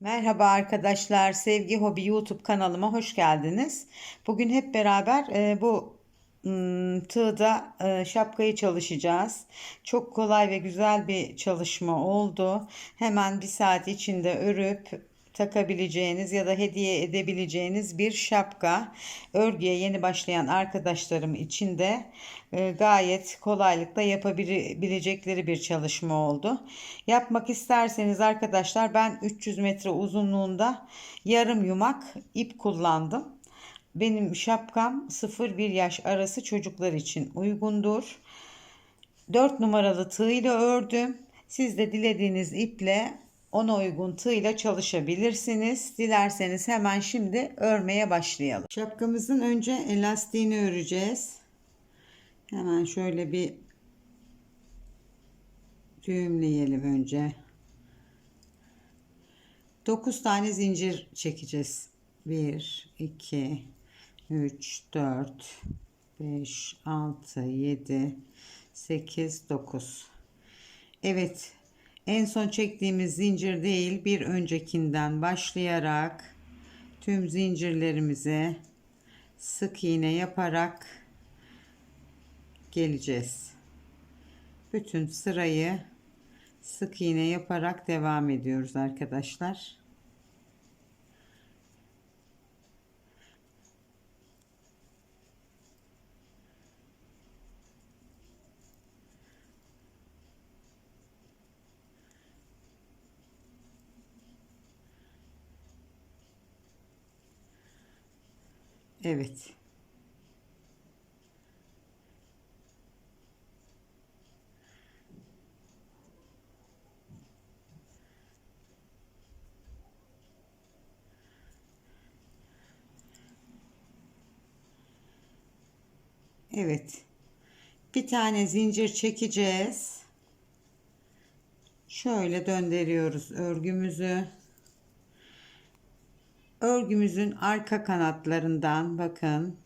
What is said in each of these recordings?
Merhaba arkadaşlar, Sevgi Hobi YouTube kanalıma hoş geldiniz. Bugün hep beraber e, bu tığda e, şapkayı çalışacağız. Çok kolay ve güzel bir çalışma oldu. Hemen bir saat içinde örüp takabileceğiniz ya da hediye edebileceğiniz bir şapka. Örgüye yeni başlayan arkadaşlarım için de e, gayet kolaylıkla yapabilecekleri bir çalışma oldu. Yapmak isterseniz arkadaşlar ben 300 metre uzunluğunda yarım yumak ip kullandım. Benim şapkam 0-1 yaş arası çocuklar için uygundur. 4 numaralı tığ ile ördüm. Siz de dilediğiniz iple ona uygun tığ ile çalışabilirsiniz. Dilerseniz hemen şimdi örmeye başlayalım. Şapkamızın önce elastiğini öreceğiz. Hemen şöyle bir düğümleyelim önce. 9 tane zincir çekeceğiz. 1 2 3 4 5 6 7 8 9 Evet en son çektiğimiz zincir değil bir öncekinden başlayarak tüm zincirlerimize sık iğne yaparak geleceğiz. Bütün sırayı sık iğne yaparak devam ediyoruz arkadaşlar. Evet. Evet. Bir tane zincir çekeceğiz. Şöyle döndürüyoruz örgümüzü. Örgümüzün arka kanatlarından bakın.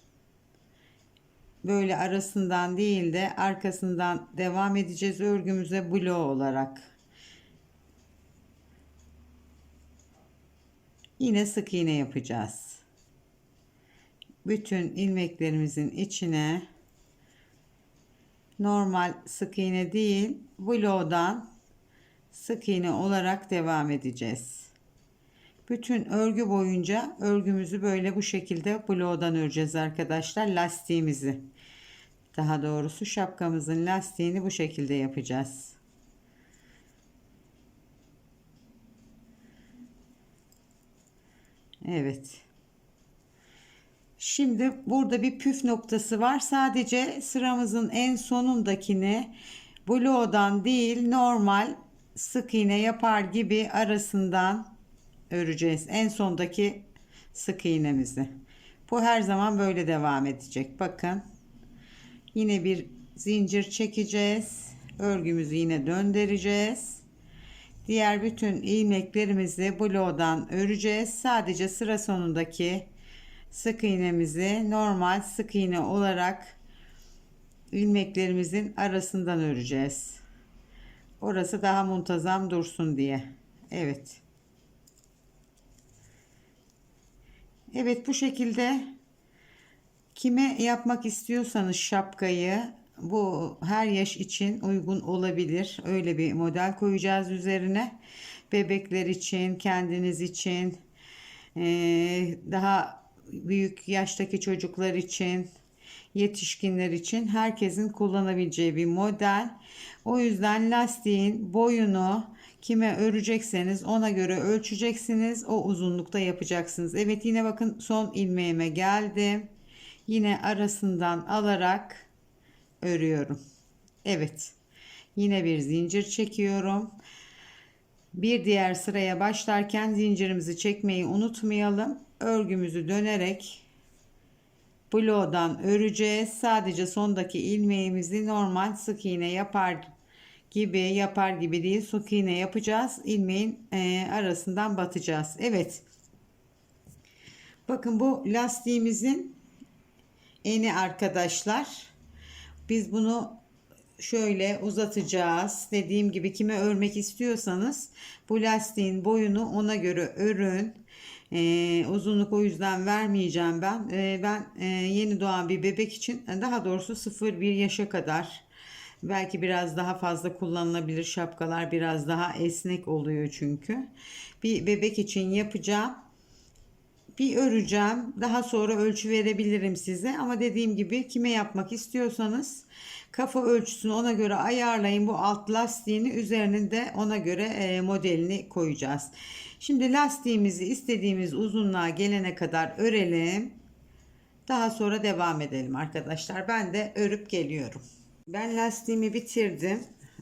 Böyle arasından değil de arkasından devam edeceğiz örgümüze bloğ olarak. Yine sık iğne yapacağız. Bütün ilmeklerimizin içine normal sık iğne değil bloğdan sık iğne olarak devam edeceğiz. Bütün örgü boyunca örgümüzü böyle bu şekilde bloğdan öreceğiz arkadaşlar lastiğimizi. Daha doğrusu şapkamızın lastiğini bu şekilde yapacağız. Evet. Şimdi burada bir püf noktası var. Sadece sıramızın en sonundakini bloğdan değil normal sık iğne yapar gibi arasından öreceğiz. En sondaki sık iğnemizi. Bu her zaman böyle devam edecek. Bakın. Yine bir zincir çekeceğiz. Örgümüzü yine döndüreceğiz. Diğer bütün ilmeklerimizi bloğdan öreceğiz. Sadece sıra sonundaki sık iğnemizi normal sık iğne olarak ilmeklerimizin arasından öreceğiz. Orası daha muntazam dursun diye. Evet. Evet bu şekilde kime yapmak istiyorsanız şapkayı bu her yaş için uygun olabilir. Öyle bir model koyacağız üzerine. Bebekler için, kendiniz için, daha büyük yaştaki çocuklar için, yetişkinler için herkesin kullanabileceği bir model. O yüzden lastiğin boyunu kime örecekseniz ona göre ölçeceksiniz. O uzunlukta yapacaksınız. Evet yine bakın son ilmeğime geldim. Yine arasından alarak örüyorum. Evet. Yine bir zincir çekiyorum. Bir diğer sıraya başlarken zincirimizi çekmeyi unutmayalım. Örgümüzü dönerek bloğdan öreceğiz. Sadece sondaki ilmeğimizi normal sık iğne yapar gibi yapar gibi değil sık iğne yapacağız. İlmeğin e, arasından batacağız. Evet. Bakın bu lastiğimizin eni arkadaşlar. Biz bunu şöyle uzatacağız. Dediğim gibi kime örmek istiyorsanız bu lastiğin boyunu ona göre örün. Ee, uzunluk o yüzden vermeyeceğim ben. Ee, ben e, yeni doğan bir bebek için daha doğrusu 0-1 yaşa kadar belki biraz daha fazla kullanılabilir şapkalar biraz daha esnek oluyor çünkü. Bir bebek için yapacağım bir öreceğim. Daha sonra ölçü verebilirim size. Ama dediğim gibi kime yapmak istiyorsanız kafa ölçüsünü ona göre ayarlayın. Bu alt lastiğini üzerine de ona göre e, modelini koyacağız. Şimdi lastiğimizi istediğimiz uzunluğa gelene kadar örelim. Daha sonra devam edelim arkadaşlar. Ben de örüp geliyorum. Ben lastiğimi bitirdim.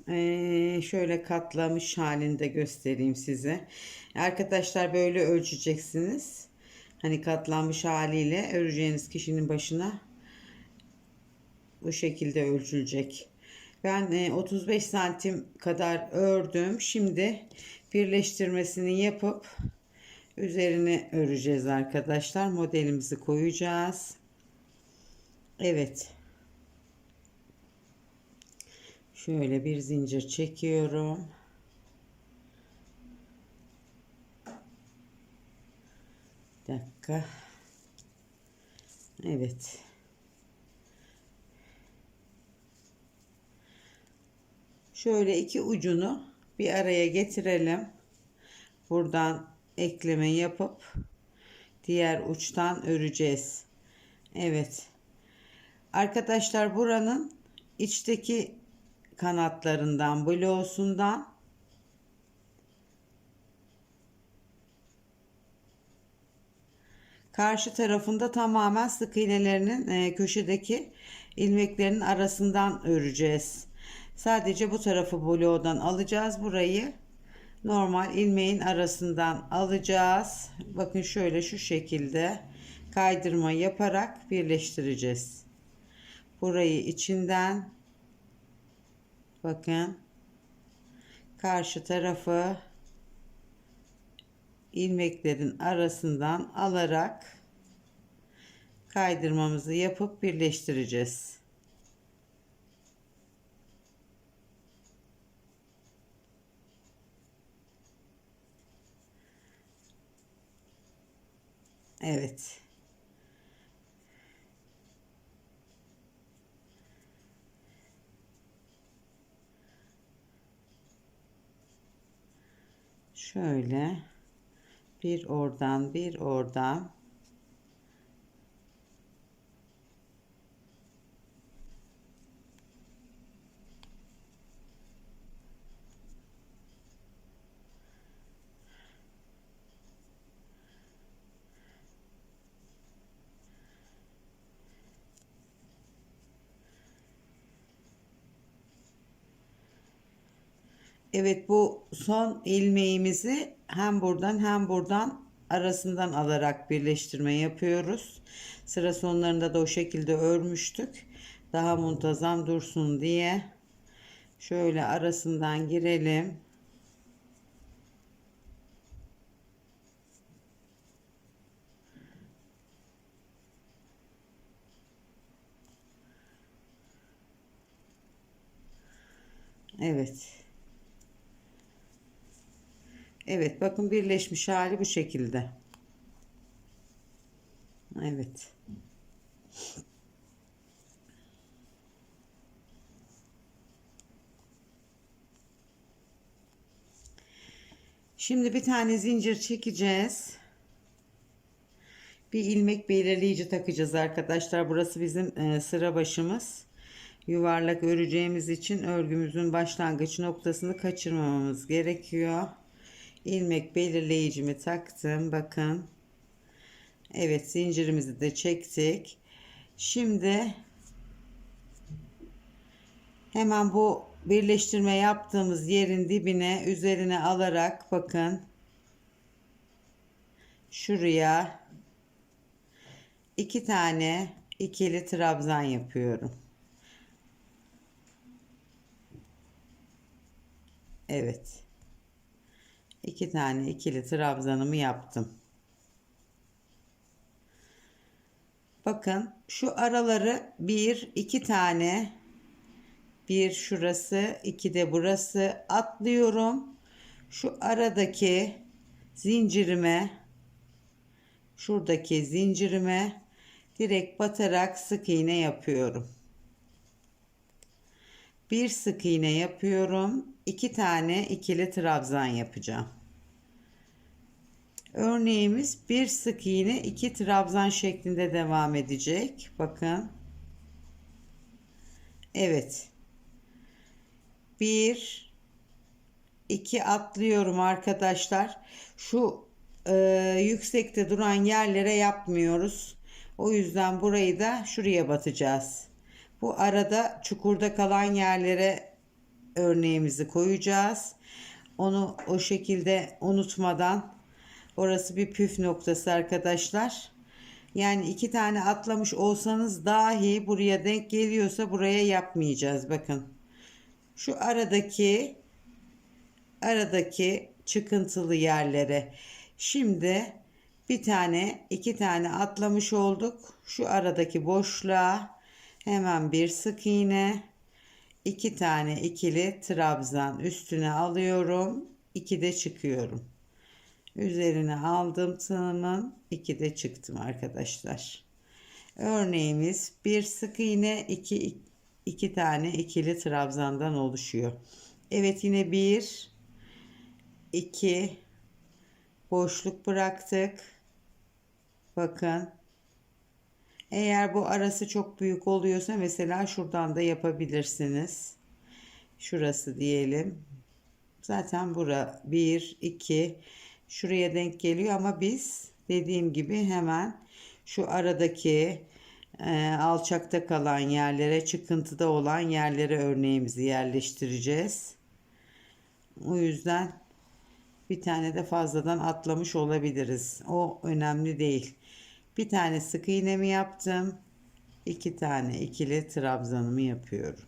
Ee, şöyle katlamış halinde göstereyim size. Arkadaşlar böyle ölçeceksiniz. Hani katlanmış haliyle öreceğiniz kişinin başına bu şekilde ölçülecek. Ben 35 santim kadar ördüm. Şimdi birleştirmesini yapıp üzerine öreceğiz arkadaşlar. Modelimizi koyacağız. Evet. Şöyle bir zincir çekiyorum. Bir dakika. Evet. Şöyle iki ucunu bir araya getirelim. Buradan ekleme yapıp diğer uçtan öreceğiz. Evet. Arkadaşlar buranın içteki kanatlarından, bloğusundan karşı tarafında tamamen sık iğnelerinin e, köşedeki ilmeklerin arasından öreceğiz. Sadece bu tarafı bloğdan alacağız burayı. Normal ilmeğin arasından alacağız. Bakın şöyle şu şekilde kaydırma yaparak birleştireceğiz. Burayı içinden bakın karşı tarafı ilmeklerin arasından alarak kaydırmamızı yapıp birleştireceğiz. Evet. Şöyle bir oradan bir oradan Evet bu son ilmeğimizi hem buradan hem buradan arasından alarak birleştirme yapıyoruz. Sıra sonlarında da o şekilde örmüştük. Daha muntazam dursun diye. Şöyle arasından girelim. Evet. Evet bakın birleşmiş hali bu şekilde. Evet. Şimdi bir tane zincir çekeceğiz. Bir ilmek belirleyici takacağız arkadaşlar. Burası bizim e, sıra başımız. Yuvarlak öreceğimiz için örgümüzün başlangıç noktasını kaçırmamamız gerekiyor ilmek belirleyicimi taktım. Bakın. Evet zincirimizi de çektik. Şimdi hemen bu birleştirme yaptığımız yerin dibine üzerine alarak bakın şuraya iki tane ikili trabzan yapıyorum. Evet iki tane ikili trabzanımı yaptım. Bakın şu araları bir iki tane Bir şurası, iki de burası. Atlıyorum. Şu aradaki zincirime şuradaki zincirime direkt batarak sık iğne yapıyorum. Bir sık iğne yapıyorum. iki tane ikili trabzan yapacağım. Örneğimiz bir sık iğne iki trabzan şeklinde devam edecek. Bakın. Evet. Bir, iki atlıyorum arkadaşlar. Şu e, yüksekte duran yerlere yapmıyoruz. O yüzden burayı da şuraya batacağız. Bu arada çukurda kalan yerlere örneğimizi koyacağız. Onu o şekilde unutmadan orası bir püf noktası arkadaşlar. Yani iki tane atlamış olsanız dahi buraya denk geliyorsa buraya yapmayacağız. Bakın. Şu aradaki aradaki çıkıntılı yerlere. Şimdi bir tane iki tane atlamış olduk. Şu aradaki boşluğa hemen bir sık iğne iki tane ikili trabzan üstüne alıyorum. iki de çıkıyorum. Üzerine aldım tığımın iki de çıktım arkadaşlar. Örneğimiz bir sık iğne iki, iki tane ikili trabzandan oluşuyor. Evet yine bir iki boşluk bıraktık. Bakın. Eğer bu arası çok büyük oluyorsa mesela şuradan da yapabilirsiniz. Şurası diyelim. Zaten bura 1 2 şuraya denk geliyor ama biz dediğim gibi hemen şu aradaki e, alçakta kalan yerlere çıkıntıda olan yerlere örneğimizi yerleştireceğiz. O yüzden bir tane de fazladan atlamış olabiliriz. O önemli değil. Bir tane sık iğnemi yaptım. iki tane ikili trabzanımı yapıyorum.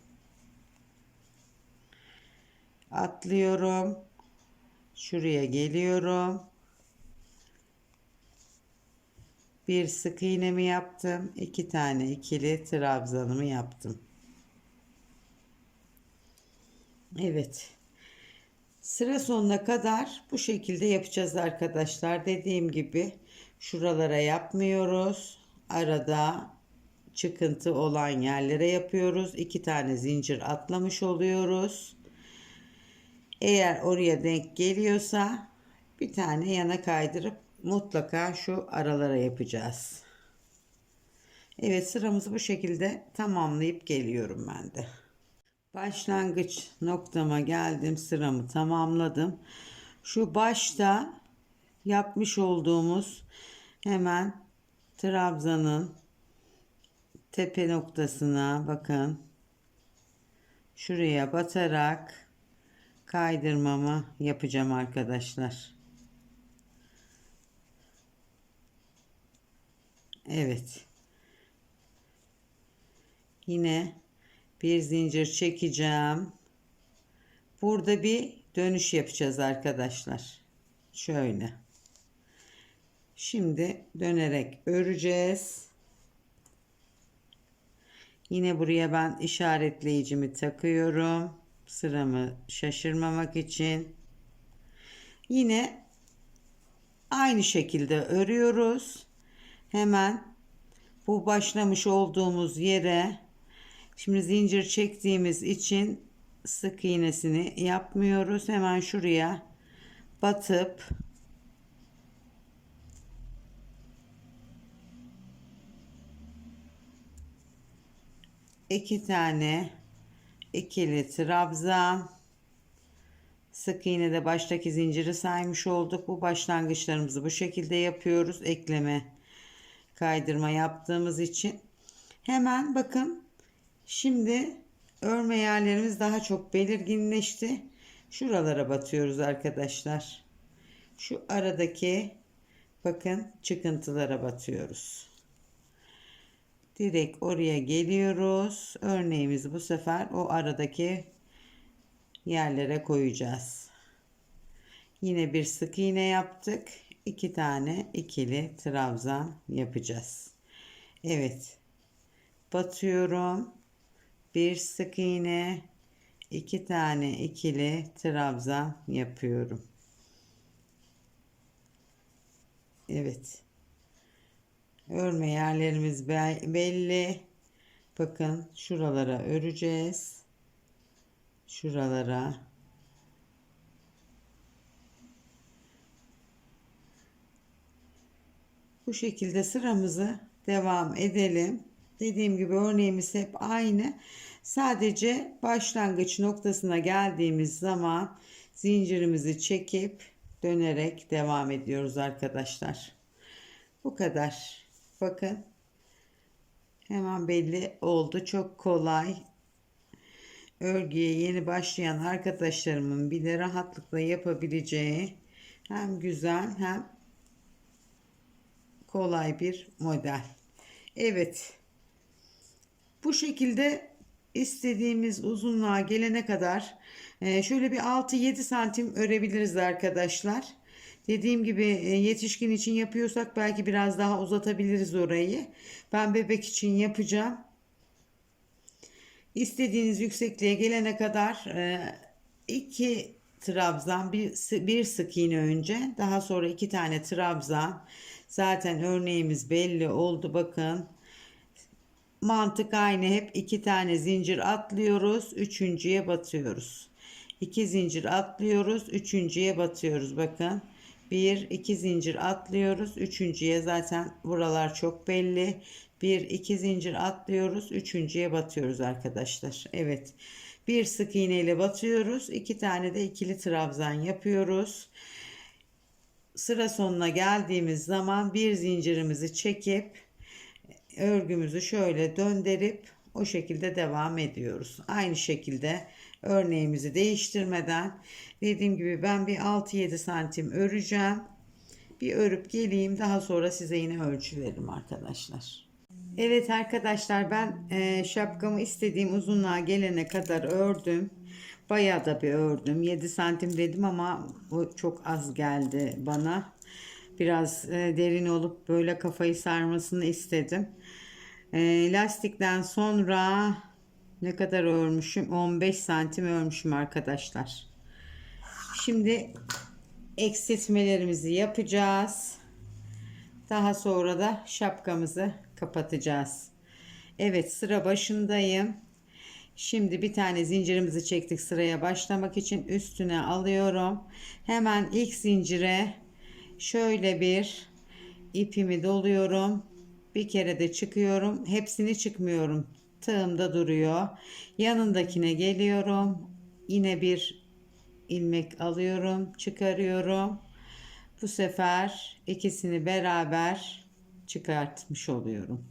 Atlıyorum. Şuraya geliyorum. Bir sık iğnemi yaptım. iki tane ikili trabzanımı yaptım. Evet. Sıra sonuna kadar bu şekilde yapacağız arkadaşlar. Dediğim gibi şuralara yapmıyoruz. Arada çıkıntı olan yerlere yapıyoruz. İki tane zincir atlamış oluyoruz. Eğer oraya denk geliyorsa bir tane yana kaydırıp mutlaka şu aralara yapacağız. Evet sıramızı bu şekilde tamamlayıp geliyorum ben de. Başlangıç noktama geldim. Sıramı tamamladım. Şu başta yapmış olduğumuz hemen trabzanın tepe noktasına bakın. Şuraya batarak kaydırmamı yapacağım arkadaşlar. Evet. Yine bir zincir çekeceğim. Burada bir dönüş yapacağız arkadaşlar. Şöyle. Şimdi dönerek öreceğiz. Yine buraya ben işaretleyicimi takıyorum. Sıramı şaşırmamak için. Yine aynı şekilde örüyoruz. Hemen bu başlamış olduğumuz yere Şimdi zincir çektiğimiz için sık iğnesini yapmıyoruz. Hemen şuraya batıp iki tane ikili trabzan sık iğne de baştaki zinciri saymış olduk. Bu başlangıçlarımızı bu şekilde yapıyoruz. Ekleme kaydırma yaptığımız için. Hemen bakın Şimdi örme yerlerimiz daha çok belirginleşti. Şuralara batıyoruz arkadaşlar. Şu aradaki bakın çıkıntılara batıyoruz. Direkt oraya geliyoruz. Örneğimizi bu sefer o aradaki yerlere koyacağız. Yine bir sık iğne yaptık. İki tane ikili trabzan yapacağız. Evet. Batıyorum bir sık iğne, iki tane ikili trabzan yapıyorum. Evet. Örme yerlerimiz be- belli. Bakın şuralara öreceğiz. Şuralara. Bu şekilde sıramızı devam edelim. Dediğim gibi örneğimiz hep aynı. Sadece başlangıç noktasına geldiğimiz zaman zincirimizi çekip dönerek devam ediyoruz arkadaşlar. Bu kadar. Bakın. Hemen belli oldu. Çok kolay. Örgüye yeni başlayan arkadaşlarımın bile rahatlıkla yapabileceği hem güzel hem kolay bir model. Evet. Bu şekilde istediğimiz uzunluğa gelene kadar e, şöyle bir 6-7 santim örebiliriz arkadaşlar. Dediğim gibi e, yetişkin için yapıyorsak belki biraz daha uzatabiliriz orayı. Ben bebek için yapacağım. İstediğiniz yüksekliğe gelene kadar e, iki trabzan bir, bir sık iğne önce daha sonra iki tane trabzan zaten örneğimiz belli oldu bakın mantık aynı. Hep iki tane zincir atlıyoruz. Üçüncüye batıyoruz. İki zincir atlıyoruz. Üçüncüye batıyoruz. Bakın. Bir iki zincir atlıyoruz. Üçüncüye zaten buralar çok belli. Bir iki zincir atlıyoruz. Üçüncüye batıyoruz arkadaşlar. Evet. Bir sık iğne ile batıyoruz. İki tane de ikili trabzan yapıyoruz. Sıra sonuna geldiğimiz zaman bir zincirimizi çekip örgümüzü şöyle döndürüp o şekilde devam ediyoruz. Aynı şekilde örneğimizi değiştirmeden dediğim gibi ben bir 6-7 santim öreceğim. Bir örüp geleyim daha sonra size yine ölçü veririm arkadaşlar. Evet arkadaşlar ben e, şapkamı istediğim uzunluğa gelene kadar ördüm. Bayağı da bir ördüm. 7 santim dedim ama bu çok az geldi bana. Biraz e, derin olup böyle kafayı sarmasını istedim. E, lastikten sonra ne kadar örmüşüm? 15 santim örmüşüm arkadaşlar. Şimdi eksiltmelerimizi yapacağız. Daha sonra da şapkamızı kapatacağız. Evet sıra başındayım. Şimdi bir tane zincirimizi çektik sıraya başlamak için üstüne alıyorum. Hemen ilk zincire şöyle bir ipimi doluyorum. Bir kere de çıkıyorum. Hepsini çıkmıyorum. Tığımda duruyor. Yanındakine geliyorum. Yine bir ilmek alıyorum, çıkarıyorum. Bu sefer ikisini beraber çıkartmış oluyorum.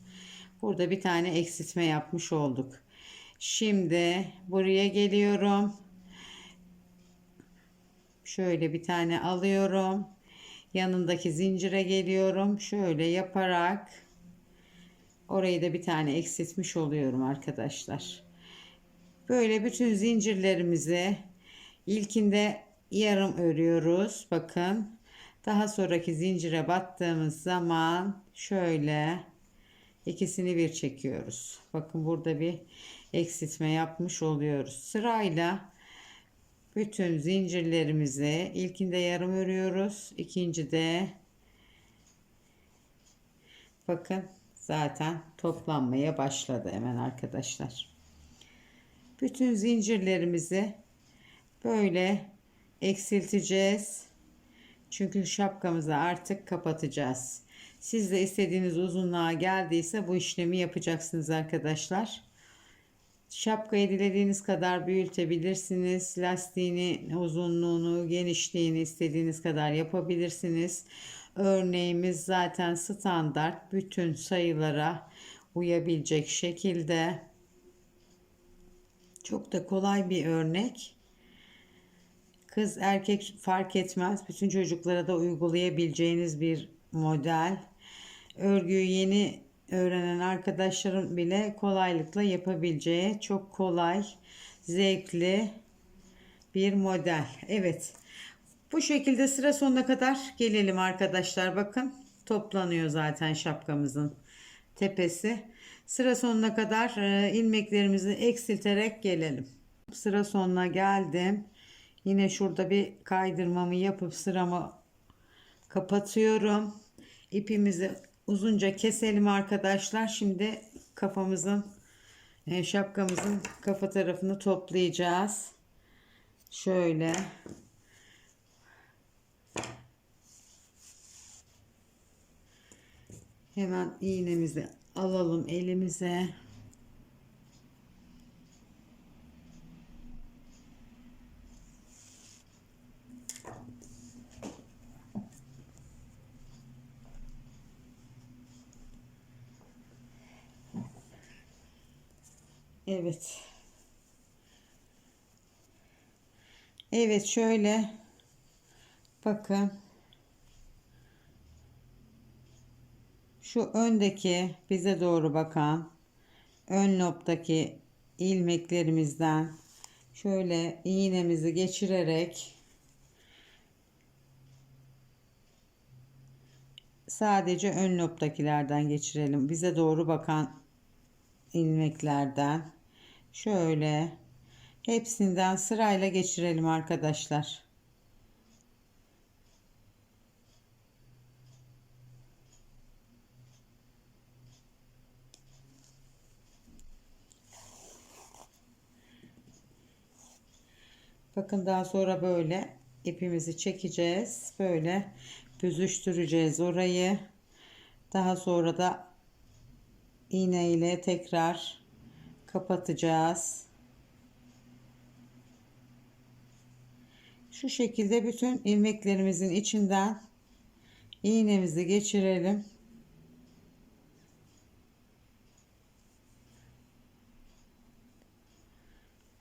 Burada bir tane eksiltme yapmış olduk. Şimdi buraya geliyorum. Şöyle bir tane alıyorum. Yanındaki zincire geliyorum. Şöyle yaparak orayı da bir tane eksiltmiş oluyorum arkadaşlar. Böyle bütün zincirlerimizi ilkinde yarım örüyoruz. Bakın. Daha sonraki zincire battığımız zaman şöyle ikisini bir çekiyoruz. Bakın burada bir eksiltme yapmış oluyoruz. Sırayla bütün zincirlerimizi ilkinde yarım örüyoruz. ikincide bakın zaten toplanmaya başladı hemen arkadaşlar. Bütün zincirlerimizi böyle eksilteceğiz. Çünkü şapkamızı artık kapatacağız. Siz de istediğiniz uzunluğa geldiyse bu işlemi yapacaksınız arkadaşlar. Şapkayı dilediğiniz kadar büyütebilirsiniz. Lastiğini, uzunluğunu, genişliğini istediğiniz kadar yapabilirsiniz. Örneğimiz zaten standart bütün sayılara uyabilecek şekilde. Çok da kolay bir örnek. Kız erkek fark etmez. Bütün çocuklara da uygulayabileceğiniz bir model. Örgüyü yeni öğrenen arkadaşlarım bile kolaylıkla yapabileceği çok kolay, zevkli bir model. Evet. Bu şekilde sıra sonuna kadar gelelim arkadaşlar. Bakın toplanıyor zaten şapkamızın tepesi. Sıra sonuna kadar e, ilmeklerimizi eksilterek gelelim. Sıra sonuna geldim. Yine şurada bir kaydırmamı yapıp sıramı kapatıyorum. İpimizi uzunca keselim arkadaşlar. Şimdi kafamızın e, şapkamızın kafa tarafını toplayacağız. Şöyle. Hemen iğnemizi alalım elimize. Evet. Evet şöyle bakın şu öndeki bize doğru bakan ön lobdaki ilmeklerimizden şöyle iğnemizi geçirerek sadece ön lobdakilerden geçirelim. Bize doğru bakan ilmeklerden şöyle hepsinden sırayla geçirelim arkadaşlar. Bakın daha sonra böyle ipimizi çekeceğiz. Böyle büzüştüreceğiz orayı. Daha sonra da iğne ile tekrar kapatacağız. Şu şekilde bütün ilmeklerimizin içinden iğnemizi geçirelim.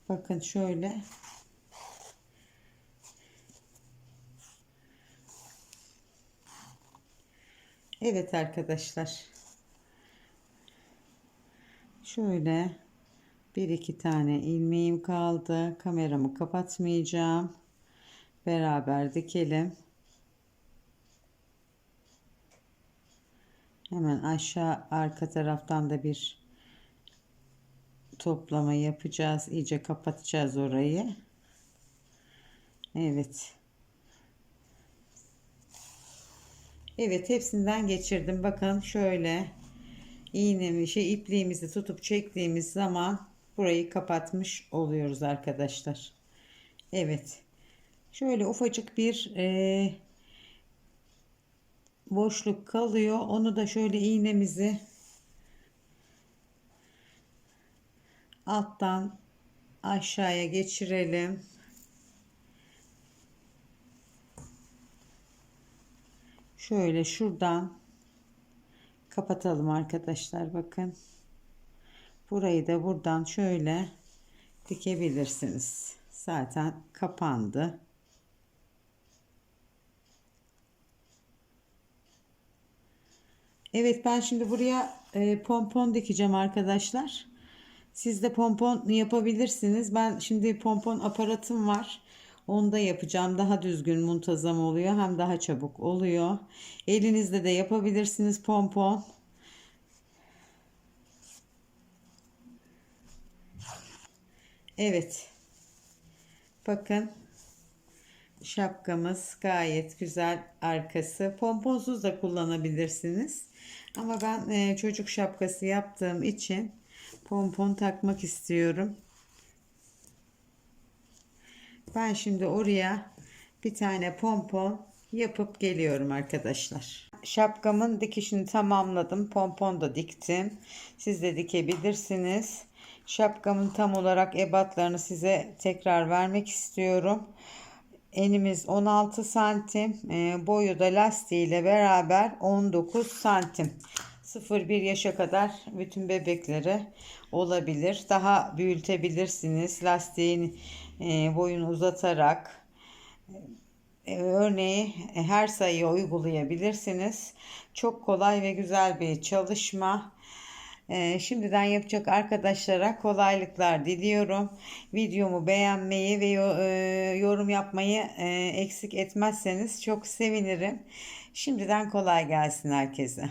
Bakın şöyle Evet arkadaşlar. Şöyle bir iki tane ilmeğim kaldı. Kameramı kapatmayacağım. Beraber dikelim. Hemen aşağı arka taraftan da bir toplama yapacağız. İyice kapatacağız orayı. Evet. Evet hepsinden geçirdim. Bakın şöyle iğnemi şey ipliğimizi tutup çektiğimiz zaman burayı kapatmış oluyoruz arkadaşlar. Evet. Şöyle ufacık bir e, boşluk kalıyor. Onu da şöyle iğnemizi alttan aşağıya geçirelim. Şöyle şuradan kapatalım arkadaşlar bakın. Burayı da buradan şöyle dikebilirsiniz. Zaten kapandı. Evet ben şimdi buraya e, pompon dikeceğim arkadaşlar. Siz de pompon yapabilirsiniz. Ben şimdi pompon aparatım var. Onu da yapacağım. Daha düzgün muntazam oluyor. Hem daha çabuk oluyor. Elinizde de yapabilirsiniz pompon. Evet. Bakın. Şapkamız gayet güzel arkası. Pomponsuz da kullanabilirsiniz. Ama ben e, çocuk şapkası yaptığım için pompon takmak istiyorum. Ben şimdi oraya bir tane pompon yapıp geliyorum arkadaşlar. Şapkamın dikişini tamamladım. Pompon da diktim. Siz de dikebilirsiniz. Şapkamın tam olarak ebatlarını size tekrar vermek istiyorum. Enimiz 16 santim. E, boyu da lastiğiyle beraber 19 santim. 0-1 yaşa kadar bütün bebeklere olabilir. Daha büyütebilirsiniz. Lastiğin e, boyunu uzatarak e, örneği her sayıya uygulayabilirsiniz. Çok kolay ve güzel bir çalışma. E, şimdiden yapacak arkadaşlara kolaylıklar diliyorum. Videomu beğenmeyi ve yorum yapmayı eksik etmezseniz çok sevinirim. Şimdiden kolay gelsin herkese.